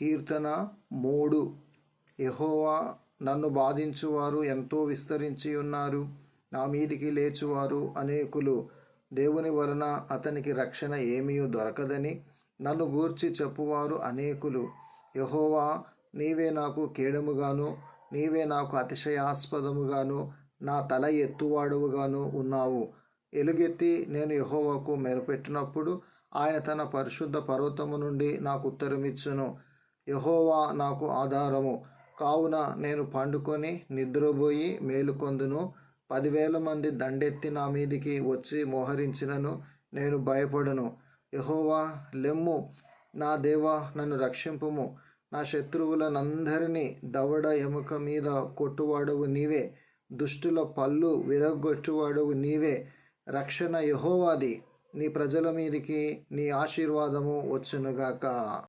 కీర్తన మూడు. యహోవా నన్ను బాధించువారు ఎంతో విస్తరించి ఉన్నారు. నా మీదికి లేచువారు అనేకులు. దేవుని వలన అతనికి రక్షణ ఏమీ దొరకదని నన్ను గూర్చి చెప్పువారు అనేకులు. యహోవా నీవే నాకు కీడముగాను నీవే నాకు అతిశయాస్పదముగాను నా తల ఎత్తువాడువుగాను ఉన్నావు. ఎలుగెత్తి నేను యహోవాకు మెరపెట్టినప్పుడు ఆయన తన పరిశుద్ధ పర్వతము నుండి నాకు ఉత్తరమిచ్చును. యహోవా నాకు ఆధారము. కావున నేను పండుకొని నిద్రపోయి మేలుకొందును. పదివేల మంది దండెత్తి నా మీదికి వచ్చి మోహరించినను నేను భయపడను. యహోవా లెమ్ము నా దేవా నన్ను రక్షింపుము. నా శత్రువులనందరినీ దవడ ఎముక మీద కొట్టువాడవు నీవే. దుష్టుల పళ్ళు విరగొట్టువాడవు నీవే. రక్షణ యహోవాది. నీ ప్రజల మీదికి నీ ఆశీర్వాదము వచ్చునుగాక.